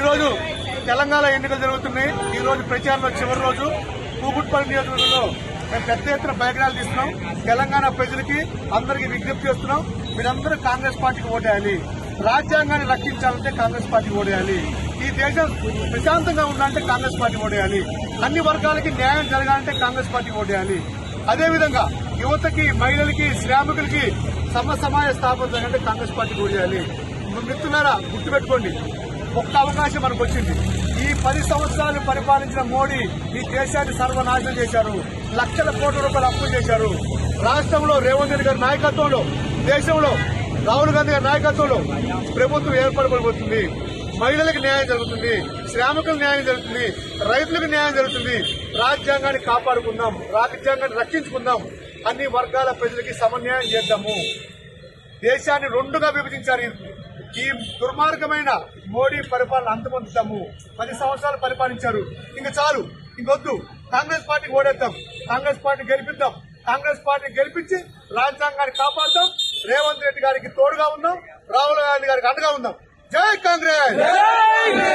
ఈరోజు తెలంగాణ ఎన్నికలు జరుగుతున్నాయి. ఈ రోజు ప్రచారంలో చివరి రోజు కూకుట్పల్లి నియోజకవర్గంలో మేము పెద్ద ఎత్తున బయటనాలు తీస్తున్నాం. తెలంగాణ ప్రజలకి అందరికీ విజ్ఞప్తి చేస్తున్నాం. మీరందరూ కాంగ్రెస్ పార్టీకి ఓటేయాలి. రాజ్యాంగాన్ని రక్షించాలంటే కాంగ్రెస్ పార్టీకి ఓడేయాలి ఈ దేశం ప్రశాంతంగా ఉండాలంటే కాంగ్రెస్ పార్టీ ఓడేయాలి అన్ని వర్గాలకి న్యాయం జరగాలంటే కాంగ్రెస్ పార్టీ ఓడేయాలి అదేవిధంగా యువతకి మహిళలకి శ్రామికులకి సమ సమాజ స్థాపన జరగాలంటే కాంగ్రెస్ పార్టీకి ఓడేయాలి మిత్రులారా గుర్తుపెట్టుకోండి. ఒక్క అవకాశం మనకు వచ్చింది. ఈ పది సంవత్సరాలు పరిపాలించిన మోడీ ఈ దేశాన్ని సర్వనాశనం చేశారు. లక్షల కోట్ల రూపాయలు అప్పులు చేశారు. రాష్ట్రంలో రేవంత్ రెడ్డి గారి నాయకత్వంలో దేశంలో రాహుల్ గాంధీ గారి నాయకత్వంలో ప్రభుత్వం ఏర్పడబడిపోతుంది మహిళలకు న్యాయం జరుగుతుంది. శ్రామికులకు న్యాయం జరుగుతుంది. రైతులకు న్యాయం జరుగుతుంది. రాజ్యాంగాన్ని కాపాడుకుందాం. రాజ్యాంగాన్ని రక్షించుకుందాం. అన్ని వర్గాల ప్రజలకి సమన్యాయం చేద్దాము. దేశాన్ని రెండుగా విభజించారు ఈ- దుర్మార్గమైన మోడీ పరిపాలన అంతమొందుతాము. పది సంవత్సరాలు పరిపాలించారు. ఇంకా చాలు. ఇంకొద్దు కాంగ్రెస్ పార్టీకి ఓడేద్దాం కాంగ్రెస్ పార్టీ గెలిపిద్దాం. కాంగ్రెస్ పార్టీ గెలిపించి రాజ్యాంగాన్ని కాపాడుతాం. రేవంత్ రెడ్డి గారికి తోడుగా ఉందాం రాహుల్ గాంధీ గారికి అండగా ఉందాం జై కాంగ్రెస్!